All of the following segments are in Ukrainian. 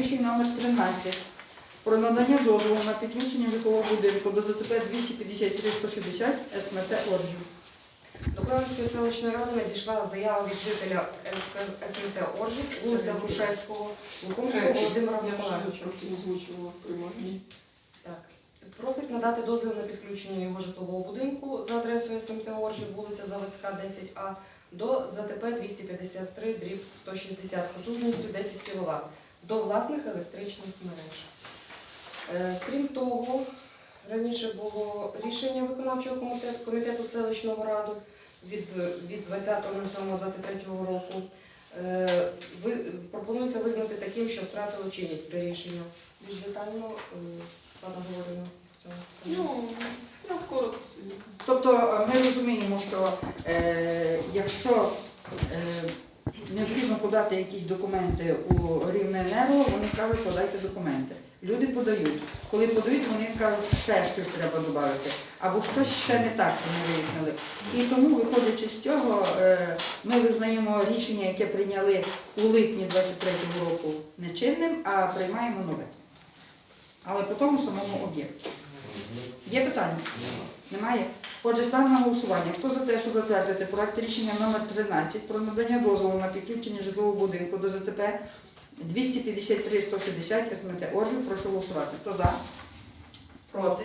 Рішення номер 13 про надання дозволу на підключення житлового будинку до ЗТП 253-160 СМТ Оржів. До Клевенської селищної ради надійшла заява від жителя СМТ Оржик, вулиця Грушевського, Лукомського Володимира Я Миколаївича. Просить надати дозвіл на підключення його житлового будинку за адресою СМТ Оржик, вулиця Заводська, 10А, до ЗТП 253 дріб 160 потужністю 10 кВт до власних електричних мереж. Е, Крім того, раніше було рішення виконавчого комітету, комітету селищного раду від, від 20.07.23 року. Е, пропонується визнати таким, що втратило чинність це рішення. Більш детально е, з паном говоримо в цьому. Ну, коротко. Тобто ми розуміємо, що е, якщо е, необхідно подати якісь документи у Рівненерго, вони кажуть, подайте документи. Люди подають. Коли подають, вони кажуть, ще щось треба додати, або щось ще не так, що ми вияснили. І тому, виходячи з цього, е, ми визнаємо рішення, яке прийняли у липні 23-го року нечинним, а приймаємо нове. Але по тому самому об'єкту. Є питання? Немає? Отже, ставимо на голосування. Хто за те, щоб затвердити проект рішення номер 13 про надання дозволу на підключення житлового будинку до ЗТП 253-160 СМТ Оржів, прошу голосувати. Хто за? Проти?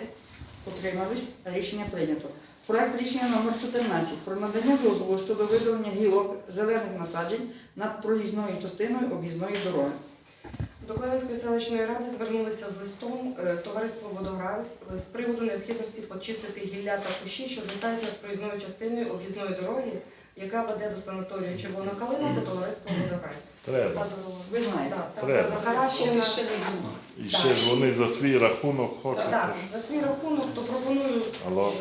Утримались? Рішення прийнято. Проект рішення номер 14 про надання дозволу щодо видалення гілок зелених насаджень над проїзною частиною об'їзної дороги. До Клевенської селищної ради звернулися з листом е, товариство Водограй з приводу необхідності почистити гілля та кущі, що звисають над проїзною частиною об'їзної дороги, яка веде до санаторію Червона Калина та товариство Водограй. Це Треба. Ви знаєте. Так, там Треба. все захаращено. ще не зима. І ще ж вони за свій рахунок хочуть. Так, за свій рахунок, то пропоную Алло.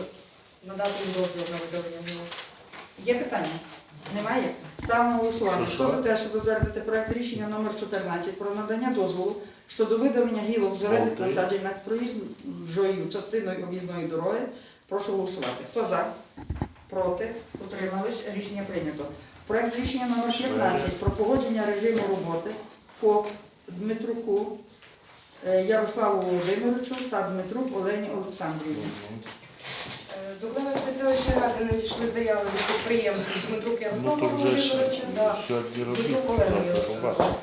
надати їм дозвіл на видалення. Є питання? Немає? Ставимо на голосування. Що, Хто за те, щоб затвердити проект рішення номер 14 про надання дозволу щодо видалення гілок зелених насаджень над проїжджою частиною об'їзної дороги, прошу голосувати. Хто за? Проти? Утримались? Рішення прийнято. Проект рішення номер 15 про погодження режиму роботи ФОП Дмитруку е, Ярославу Володимировичу та Дмитрук Олені Олександрівні. До Клевенської селищної ради надійшли заяви від підприємців Дмитрук Ярослава Ну, то вже ж Володимировича та сьогодні робіть. Дмитрук Олени побачимо.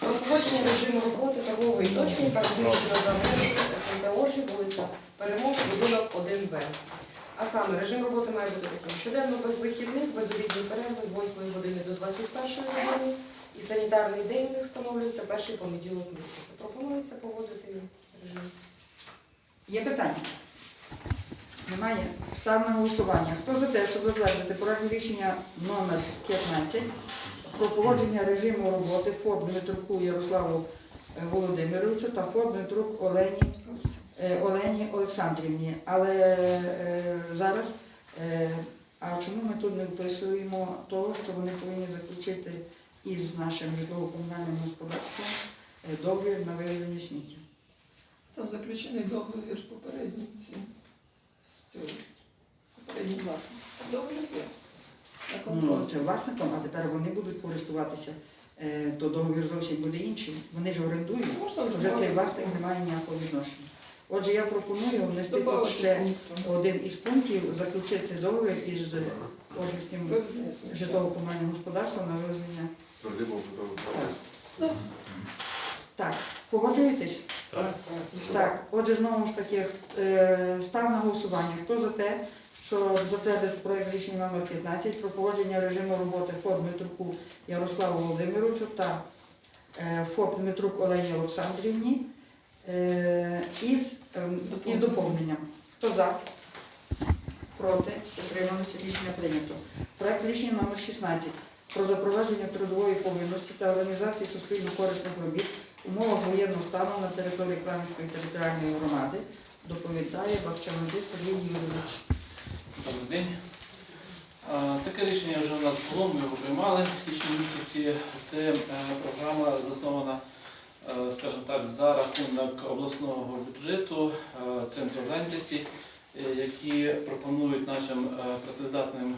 Про погодження режиму роботи торгової точки, яка розміщена за межами СМТ Оржі, вулиця Перемоги, будинок 1Б. А саме режим роботи має бути таким. Щоденно без вихідних, без обідньої перерви з 8 години до 21 години. І санітарний день у них встановлюється перший понеділок місяця. Пропонується погодити режим. Є питання? Немає? Став на голосування. Хто за те, щоб затвердити проект рішення номер 15 про погодження режиму роботи ФОП Дмитруку Ярославу е, Володимировичу та ФОП Дмитрук Олені, е, Олені Олександрівні. Але е, зараз, е, а чому ми тут не вписуємо того, що вони повинні заключити із нашим житлово-комунальним господарством е, договір на вивезення сміття? Там заключений договір попередній з цього попередній власник. Договір є. На Ну, це власником, а тепер вони будуть користуватися, е, то договір зовсім буде інший. Вони ж орендують, Можна то вже цей власник не має ніякого відношення. Отже, я пропоную внести тут Добавити ще пунктом. один із пунктів, заключити договір із Ожгівським Вивезення сміття. житлово-комунальним господарством на вивезення. Ну, Так, погоджуєтесь? Так. Так, отже, знову ж таки, е, став на голосування. Хто за те, щоб затвердити проект рішення номер 15 про погодження режиму роботи ФОП Дмитруку Ярославу Володимировичу та е, ФОП Дмитрук Олені Олександрівні е, із, ем, із доповненням. Хто за? Проти? Утрималися рішення прийнято. Проект рішення номер 16 про запровадження трудової повинності та організації суспільно-корисних робіт в умовах воєнного стану на території Кламівської територіальної громади доповідає Бахчануди Сергій Юрійович. Добрий день. Таке рішення вже у нас було, ми його приймали в січні місяці. Це е, програма заснована, е, скажімо так, за рахунок обласного бюджету е, центру зайнятості, які пропонують нашим працездатним,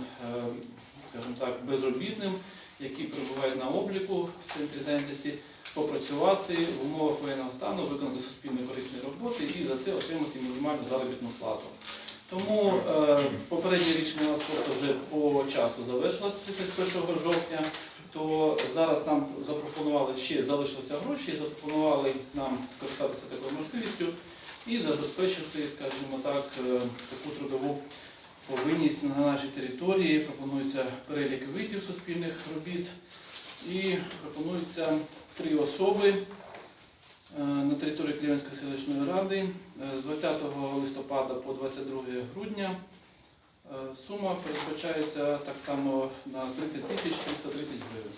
скажімо так, безробітним, які перебувають на обліку в центрі зайнятості, попрацювати в умовах воєнного стану, виконати суспільно корисні роботи і за це отримати мінімальну заробітну плату. Тому е, попереднє рішення у нас просто вже по часу завершилось 31 жовтня, то зараз нам запропонували ще залишилися гроші, запропонували нам скористатися такою можливістю і забезпечити, скажімо так, е, таку трудову повинність на нашій території. Пропонується перелік видів суспільних робіт і пропонується три особи е, на території Клівенської селищної ради е, з 20 листопада по 22 грудня. Е, Сума передбачається так само на 30 тисяч 330 гривень.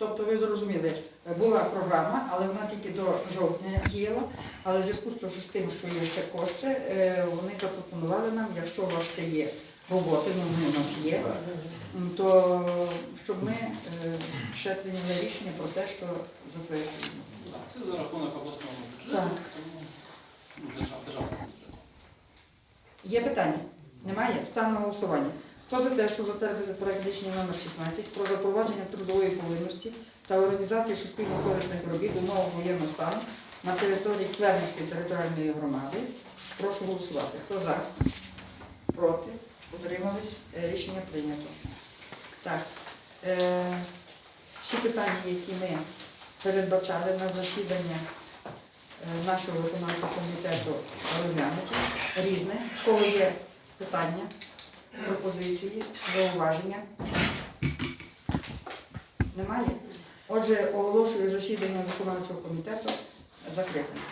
Тобто ви зрозуміли, була програма, але вона тільки до жовтня діяла. Але в зв'язку з тим, що є ще кошти, е, вони запропонували нам, якщо у вас ще є роботи, ну вони у нас є, то щоб ми е, ще прийняли рішення про те, що затверджуємо. Це за рахунок обласного бюджету, тому ну, державного бюджету. Є питання? Немає? Стан на голосування. Хто за те, що затвердити проект рішення номер 16 про запровадження трудової повинності та організацію суспільно-корисних робіт умовах воєнного стану на території Клевенської територіальної громади? Прошу голосувати. Хто за? Проти? Утримались? Е, Рішення прийнято. Так. Е, всі питання, які ми передбачали на засідання е, нашого виконавчого комітету розглянуті. Різне. Кого є питання, пропозиції, зауваження? Немає? Отже, оголошую засідання виконавчого комітету закритим.